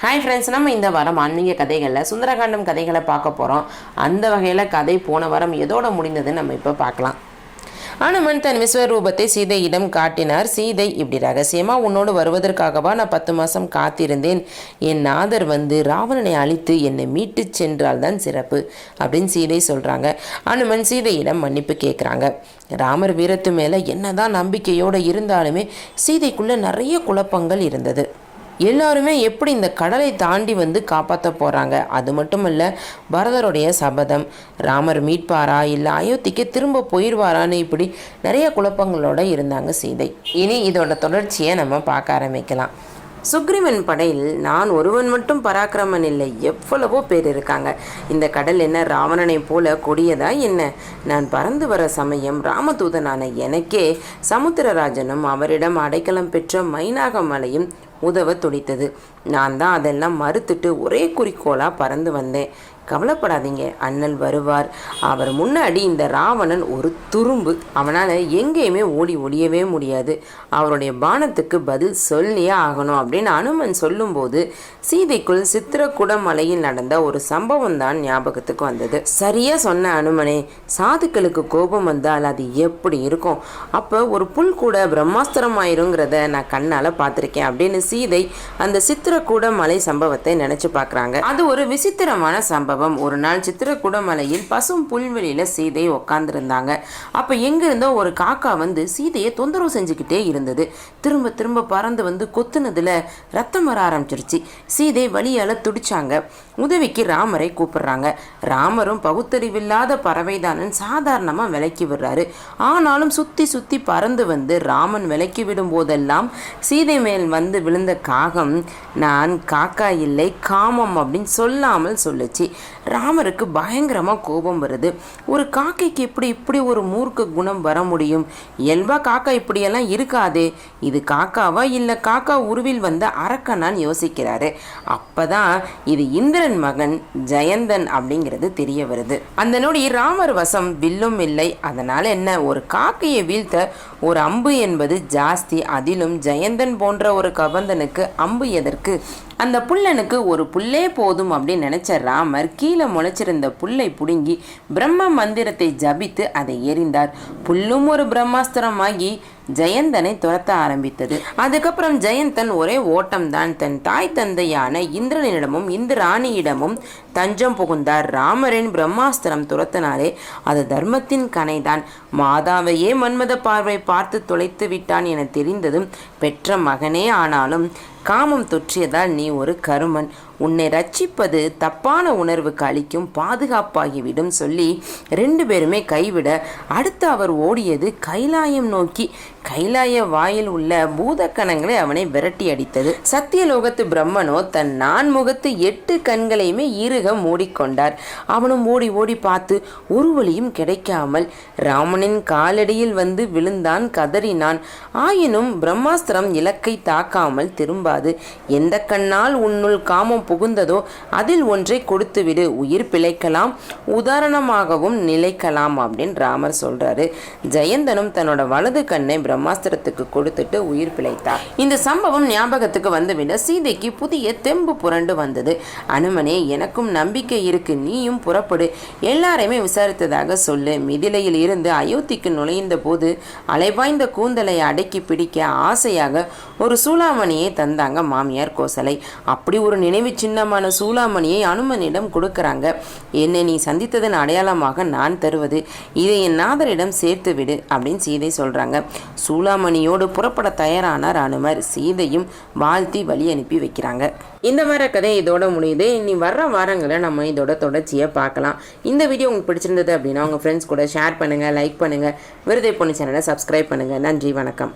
Hi friends நம்ம இந்த வாரம் ஆன்மீக கதைகளில் சுந்தரகாண்டம் கதைகளை பார்க்க போகிறோம் அந்த வகையில் கதை போன வாரம் எதோட முடிந்ததுன்னு நம்ம இப்போ பார்க்கலாம். அனுமன் தன் விஸ்வரூபத்தை சீதையிடம் காட்டினார். சீதை இப்படி ரகசியமாக உன்னோடு வருவதற்காகவா நான் பத்து மாதம் காத்திருந்தேன்? என் நாதர் வந்து ராவணனை அழித்து என்னை மீட்டு சென்றால் தான் சிறப்பு அப்படின்னு சீதை சொல்கிறாங்க அனுமன் சீதையிடம் மன்னிப்பு கேட்குறாங்க ராமர் வீரத்து மேலே என்னதான் நம்பிக்கையோடு இருந்தாலுமே சீதைக்குள்ளே நிறைய குழப்பங்கள் இருந்தது. எல்லாருமே எப்படி இந்த கடலை தாண்டி வந்து காப்பாற்ற போகிறாங்க அது மட்டும் இல்லை பரதருடைய சபதம் ராமர் மீட்பாரா இல்லை அயோத்திக்கு திரும்ப போயிடுவாரான்னு இப்படி நிறைய குழப்பங்களோட இருந்தாங்க சீதை. இனி இதோட தொடர்ச்சியை நம்ம பார்க்க ஆரம்பிக்கலாம். சுக்ரீவன் படையில் நான் ஒருவன் மட்டும் பராக்கிரமன் இல்லை எவ்வளவோ பேர் இருக்காங்க. இந்த கடல் என்ன ராவணனை போல கொடியதா என்ன? நான் பறந்து வர சமயம் ராமதூதனான எனக்கே சமுத்திரராஜனும் அவரிடம் அடைக்கலம் பெற்ற மைனாக மலையும் உதவ துடித்தது. நான் தான் அதெல்லாம் மறுத்துட்டு ஒரே குறிக்கோளாக பறந்து வந்தேன். கவலைப்படாதீங்க. அண்ணல் வருவார். அவர் முன்னாடி இந்த ராவணன் ஒரு துரும்பு. அவனால் எங்கேயுமே ஓடி ஒடியவே முடியாது. அவருடைய பானத்துக்கு பதில் சொல்லியே ஆகணும் அப்படின்னு அனுமன் சொல்லும்போது சீதைக்குள் சித்திரக்கூட மலையில் நடந்த ஒரு சம்பவம் தான் ஞாபகத்துக்கு வந்தது. சரியாக சொன்ன அனுமனே சாதுக்களுக்கு கோபம் வந்தால் அது எப்படி இருக்கும்? அப்போ ஒரு புல் கூட பிரம்மாஸ்திரம் ஆயிருங்கிறத நான் கண்ணால் பார்த்துருக்கேன் அப்படின்னு சீதை அந்த சித்திரக்கூட மலை சம்பவத்தை நினச்சி பார்க்குறாங்க. அது ஒரு விசித்திரமான சம்பவம். ஒரு நாள் சித்திரக்குடமலையில் பசும் புல்வெளியில் சீதை உட்காந்துருந்தாங்க அப்போ எங்கேருந்தோ ஒரு காக்கா வந்து சீதையை தொந்தரவு செஞ்சுக்கிட்டே இருந்தது. திரும்ப திரும்ப பறந்து வந்து கொத்துனதுல ரத்தம் வர ஆரம்பிச்சிருச்சு. சீதை வழியால் துடிச்சாங்க. உதவிக்கு ராமரை கூப்பிடுறாங்க. ராமரும் பகுத்தறிவில்லாத பறவைதானன் சாதாரணமாக விலக்கி விடுறாரு. ஆனாலும் சுற்றி சுற்றி பறந்து வந்து ராமன் விலக்கி விடும் போதெல்லாம் சீதை மேல் வந்து விழுந்த காகம் நான் காக்கா இல்லை காமம் அப்படின்னு சொல்லாமல் சொல்லுச்சு. ராமருக்கு பயங்கரமாக கோபம் வருது. ஒரு காக்கைக்கு எப்படி இப்படி ஒரு மூர்க்க குணம் வர முடியும்? இயல்பாக காக்கா இப்படியெல்லாம் இருக்காதே. இது காக்காவா இல்லை காக்கா உருவில் வந்த அரக்கனான்னு யோசிக்கிறாரு. அப்பதான் இது இந்திரன் மகன் ஜெயந்தன் அப்படிங்கிறது தெரிய வருது. அந்த நொடி ராமர் வசம் வில்லும் இல்லை. அதனால என்ன? ஒரு காக்கையை வீழ்த்த ஒரு அம்பு என்பது ஜாஸ்தி. அதிலும் ஜெயந்தன் போன்ற ஒரு கபந்தனுக்கு அம்பு எதற்கு? அந்த புல்லனுக்கு ஒரு புல்லே போதும் அப்படின்னு நினைச்ச ராமர் கீழே முளைச்சிருந்த புல்லை புடுங்கி பிரம்ம மந்திரத்தை ஜபித்து அதை எறிந்தார் புல்லும் ஒரு பிரம்மாஸ்திரமாகி ஜெயந்தனை துரத்த ஆரம்பித்தது. அதுக்கப்புறம் ஜெயந்தன் ஒரே ஓட்டம்தான் தன் தாய் தந்தையான இந்திரனிடமும் இந்திராணியிடமும் தஞ்சம் புகுந்தார். ராமரின் பிரம்மாஸ்திரம் துரத்தினாரே அது தர்மத்தின் கனைதான். மாதாவையே மன்மத பார்வை பார்த்து தொலைத்து விட்டான் என தெரிந்ததும் பெற்ற மகனே ஆனாலும் காமம் தொற்றியதால் நீ ஒரு கருமன். உன்னை ரட்சிப்பது தப்பான உணர்வுக்கு அளிக்கும் பாதுகாப்பாகிவிடும் சொல்லி ரெண்டு பேருமே கைவிட அடுத்து அவர் ஓடியது கைலாயம் நோக்கி. கைலாய வாயில் உள்ள பூதக்கணங்களை அவனை விரட்டி அடித்தது. சத்தியலோகத்து பிரம்மனோ தன் நான் முகத்து எட்டு கண்களையுமே இருக மூடிக்கொண்டார். அவனும் ஓடி ஓடி பார்த்து ஒரு வழியும் கிடைக்காமல் ராமனின் காலடியில் வந்து விழுந்தான் கதறினான். ஆயினும் பிரம்மாஸ்திரம் இலக்கை தாக்காமல் திரும்பாது. எந்த கண்ணால் உன்னுள் காமம் புகுந்ததோ அதில் ஒன்றை கொடுத்துவிடு உயிர் பிழைக்கலாம் உதாரணமாகவும் நிலைக்கலாம் அப்படின்னு ராமர் சொல்றாரு. ஜெயந்தனும் தன்னோட வலது கண்ணை பிரம்மாஸ்திரத்துக்கு கொடுத்துட்டு உயிர் பிழைத்தார். இந்த சம்பவம் ஞாபகத்துக்கு வந்துவிட சீதைக்கு புதிய தெம்பு புரண்டு வந்தது. அனுமனே எனக்கும் நம்பிக்கை இருக்கு நீயும் புறப்படு. எல்லாரையுமே விசாரித்ததாக சொல்லு. மிதிலையில் இருந்து அயோத்திக்கு நுழைந்த போது அலைவாய்ந்த கூந்தலை அடக்கி பிடிக்க ஆசையாக ஒரு சூளாமணியை தந்தாங்க மாமியார் கோசலை. அப்படி ஒரு நினைவு சின்னமான சூளாமணியை அனுமனிடம் கொடுக்கிறாங்க. என்னை நீ சந்தித்ததன் அடையாளமாக நான் தருவது இதை என் நாதரிடம் சேர்த்து விடு அப்படின்னு சீதை சொல்றாங்க. சூளாமணியோடு புறப்பட தயாரானார் அனுமர். சீதையும் வாழ்த்தி வழி அனுப்பி வைக்கிறாங்க. இந்த வார கதை இதோட முடியுது. இனி வர்ற வாரங்களை நம்ம இதோட தொடர்ச்சியை பார்க்கலாம். இந்த வீடியோ உங்களுக்கு பிடிச்சிருந்தது அப்படின்னா உங்கள் ஃப்ரெண்ட்ஸ் கூட ஷேர் பண்ணுங்கள் லைக் பண்ணுங்கள் விருதை பொண்ணு சேனலை சப்ஸ்கிரைப் பண்ணுங்கள் நன்றி வணக்கம்.